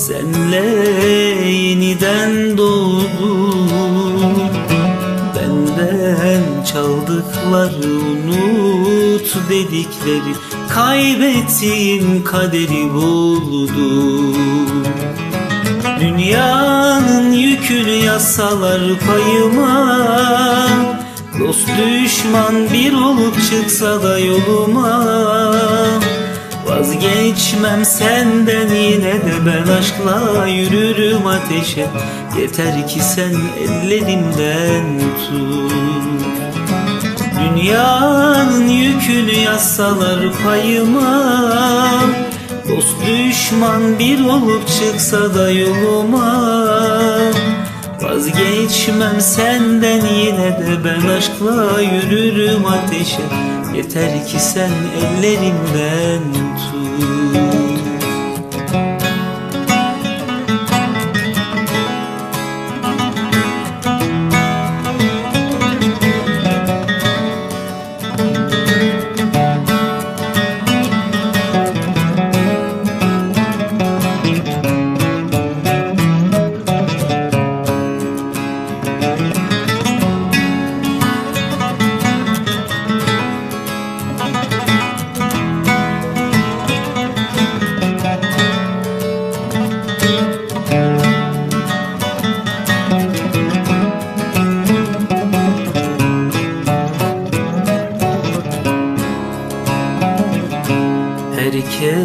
Senle yeniden doğdu. Benden çaldıkları unut dedikleri Kaybettiğim kaderi buldu Dünyanın yükünü yasalar payıma Dost düşman bir olup çıksa da yoluma Vazgeçmem senden yine de ben aşkla yürürüm ateşe. Yeter ki sen ellerimden tut. Dünyanın yükünü yazsalar payıma Dost düşman bir olup çıksa da yoluma. Vazgeçmem senden yine de ben aşkla yürürüm ateşe. Yeter ki sen ellerimden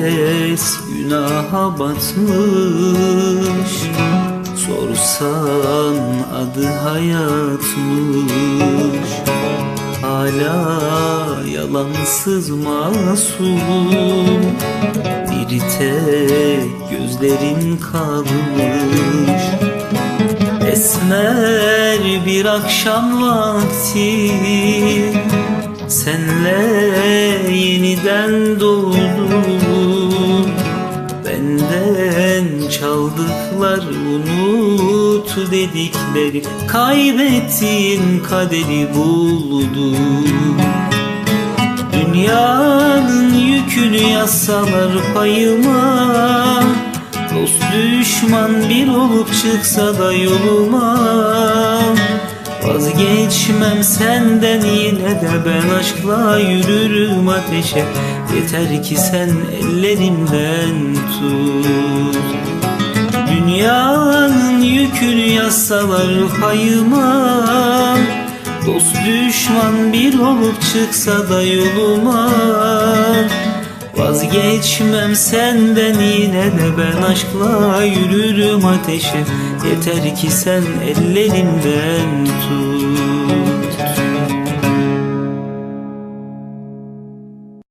Herkes günaha batmış Sorsan adı hayatmış. Hala yalansız masum Bir tek gözlerin kalmış. Esmer bir akşam vakti Senle yeniden doğdu Benden çaldıklar unut dedikleri Kaybettiğin kaderi buldu. Dünyanın yükünü yazsalar payıma Dost düşman bir olup çıksa da yoluma. Vazgeçmem senden yine de ben aşkla yürürüm ateşe. Yeter ki sen ellerimden tut yükünü yazsalar payıma Dost düşman bir olup çıksa da yoluma. Vazgeçmem senden yine de ben aşkla yürürüm ateşe. Yeter ki sen ellerimden tut